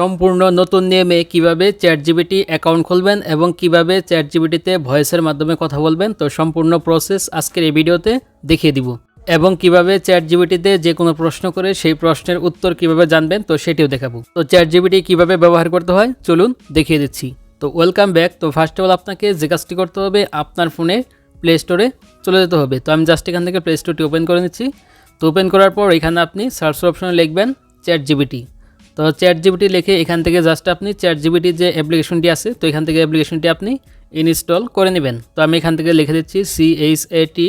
সম্পূর্ণ নতুন নিয়মে কীভাবে চ্যাট জিবিটি অ্যাকাউন্ট খুলবেন এবং কীভাবে চ্যাট জিবিটিতে ভয়েসের মাধ্যমে কথা বলবেন, তো সম্পূর্ণ প্রসেস আজকের এই ভিডিওতে দেখিয়ে দিব। এবং কীভাবে চ্যাট জিবিটিতে যে কোনো প্রশ্ন করে সেই প্রশ্নের উত্তর কীভাবে জানবেন, তো সেটিও দেখাবো। তো চ্যাট জিবিটি কীভাবে ব্যবহার করতে হয়, চলুন দেখিয়ে দিচ্ছি। তো ওয়েলকাম ব্যাক তো ফার্স্ট অফ অল আপনাকে যে কাজটি করতে হবে, আপনার ফোনে প্লে স্টোরে চলে যেতে হবে। তো আমি জাস্ট এখান থেকে প্লে স্টোরটি ওপেন করে নিচ্ছি। তো ওপেন করার পর এখানে আপনি সার্চ অপশনে লিখবেন চ্যাট জিবিটি তো চ্যাট জিবিটি লিখে এখান থেকে জাস্ট আপনি চ্যাট জিবিটির যে অ্যাপ্লিকেশনটি আছে, তো এখান থেকে অ্যাপ্লিকেশনটি আপনি ইনস্টল করে নেবেন। তো আমি এখান থেকে লিখে দিচ্ছি C H A T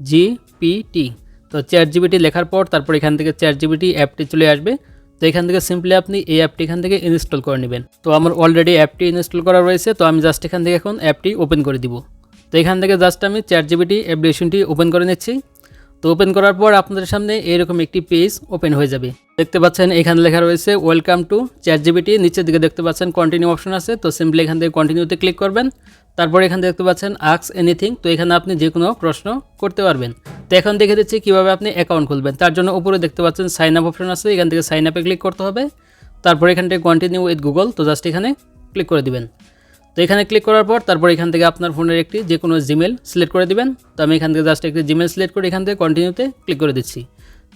G P T তো চ্যাট জিবিটি লেখার পর তারপর এখান থেকে চ্যাট জিবিটি অ্যাপটি চলে আসবে। তো এখান থেকে সিম্পলি আপনি এই অ্যাপটি এখান থেকে ইনস্টল করে নেবেন। তো আমার অলরেডি অ্যাপটি ইনস্টল করা রয়েছে, তো আমি জাস্ট এখান থেকে এখন অ্যাপটি ওপেন করে দিব। তো এখান থেকে জাস্ট আমি চ্যাট জিবিটি অ্যাপ্লিকেশনটি ওপেন করে নিচ্ছি। তো ওপেন করার পর আপনাদের সামনে এরকম একটি পেজ ওপেন হয়ে যাবে। দেখতে পাচ্ছেন, এখানে লেখা রয়েছে ওয়েলকাম টু চ্যাট জিবিটি নিচের দিকে দেখতে পাচ্ছেন কন্টিনিউ অপশন আছে, তো সিম্পলি এখান থেকে কন্টিনিউতে ক্লিক করবেন। তারপর এখানে দেখতে পাচ্ছেন আক্স এনিথিং তো এখানে আপনি যে কোনো প্রশ্ন করতে পারবেন। তো এখন দেখে দিচ্ছি কীভাবে আপনি অ্যাকাউন্ট খুলবেন। তার জন্য উপরে দেখতে পাচ্ছেন সাইন আপ অপশন আছে, এখান থেকে সাইন আপে ক্লিক করতে হবে। তারপর এখান থেকে কন্টিনিউ উইথ গুগল তো জাস্ট এখানে ক্লিক করে দিবেন। তো এখানে ক্লিক করার পর তারপর এখান থেকে আপনার ফোনের একটি যে কোনো জিমেল সিলেক্ট করে দিবেন। তো আমি এখান থেকে জাস্ট একটি জিমেল সিলেক্ট করে এখান থেকে কন্টিনিউতে ক্লিক করে দিচ্ছি।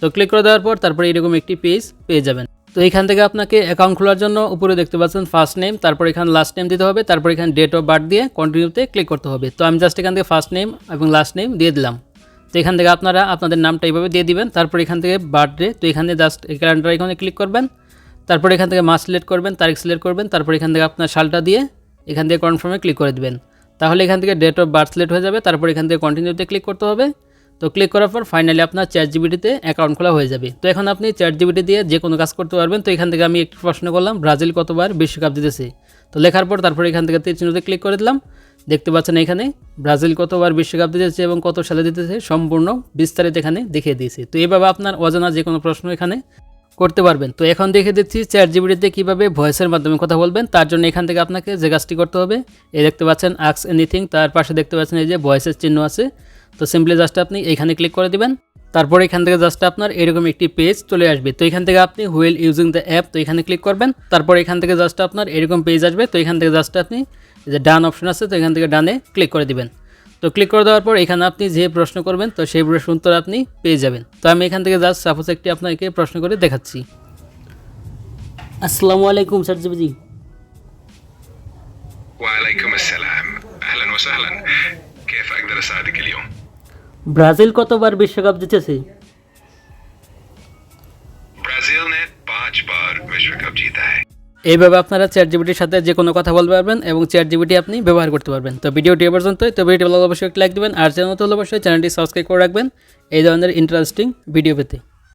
তো ক্লিক করে দেওয়ার পর তারপরে এরকম একটি পেজ পেয়ে যাবেন। তো এখান থেকে আপনাকে অ্যাকাউন্ট খোলার জন্য উপরে দেখতে পাচ্ছেন ফার্স্ট নেম তারপর এখানে লাস্ট নেম দিতে হবে, তারপর এখানে ডেট অফ বার্থ দিয়ে কন্টিনিউতে ক্লিক করতে হবে। তো আমি জাস্ট এখান থেকে ফার্স্ট নেম এবং লাস্ট নেম দিয়ে দিলাম। তো এখান থেকে আপনারা আপনাদের নামটা এইভাবে দিয়ে দিবেন, তারপর এখান থেকে বার্থডে তো এখানে জাস্ট ক্যালেন্ডার এখানে ক্লিক করবেন, তারপর এখান থেকে মাস সিলেক্ট করবেন, তারিখ সিলেক্ট করবেন, তারপর এখান থেকে আপনার সালটা দিয়ে এখান থেকে কনফার্মে ক্লিক করে দেবেন। তাহলে এখান থেকে ডেট অফ বার্থ সিলেক্ট হয়ে যাবে, তারপর এখান থেকে কন্টিনিউতে ক্লিক করতে হবে। তো ক্লিক করার পর ফাইনালি আপনার চ্যাট জিবিটিতে অ্যাকাউন্ট খোলা হয়ে যাবে। তো এখন আপনি চ্যাট জিবিটি দিয়ে যে কোনো কাজ করতে পারবেন। তো এখান থেকে আমি একটি প্রশ্ন করলাম, ব্রাজিল কতবার বিশ্বকাপ জিতেছে? তো লেখার পর তারপর এখান থেকে চিহ্নতে ক্লিক করে দিলাম। দেখতে পাচ্ছেন এখানে ব্রাজিল কতবার বিশ্বকাপ জিতেছে এবং কত সালে জিতেছে সম্পূর্ণ বিস্তারিত এখানে দেখিয়ে দিয়েছে। তো এইভাবে আপনার অজানা যে কোনো প্রশ্ন এখানে করতে পারবেন। তো এখন দেখে দিচ্ছি চ্যাট জিবিটিতে কীভাবে ভয়েসের মাধ্যমে কথা বলবেন। তার জন্য এখান থেকে আপনাকে যে কাজটি করতে হবে এই দেখতে পাচ্ছেন আক্স এনিথিং তার পাশে দেখতে পাচ্ছেন এই যে ভয়েসের চিহ্ন আছে। তো সিম্পলি জাস্ট আপনি এখানে ক্লিক করে দিবেন তারপর এখান থেকে জাস্ট আপনার এরকম একটি পেজ চলে আসবে তো এখান থেকে আপনি হুইল ইউজিং দ্য অ্যাপ তো এখানে ক্লিক করবেন তারপর এখান থেকে জাস্ট আপনার এরকম পেজ আসবে তো এখান থেকে জাস্ট আপনি এই যে ডান অপশন আছে তো এখান থেকে ডানে ক্লিক করে দিবেন তো ক্লিক করে দেওয়ার পর এখানে আপনি যে প্রশ্ন করবেন তো সেই প্রশ্ন উত্তর আপনি পেয়ে যাবেন তো আমি এখান থেকে জাস্ট সাপোজ একটি আপনাকে প্রশ্ন করে দেখাচ্ছি আসসালামু আলাইকুম স্যার জিবি وعليكم السلام اهلا وسهلا كيف اقدر اساعدك اليوم ব্রাজিল কতবার বিশ্বকাপ জিতেছে? এইভাবে আপনারা চ্যাট জিবিটির সাথে যে কোনো কথা বলতে পারবেন এবং চ্যাট জিবিটি আপনি ব্যবহার করতে পারবেন। তো ভিডিওটি পর্যন্ত তো ভিডিও ভালো অবশ্যই লাইক দেবেন। আর চ্যানেল তো অবশ্যই চ্যানেলটি সাবস্ক্রাইব করে রাখবেন। এই ধরনের ইন্টারেস্টিং ভিডিও পেতে।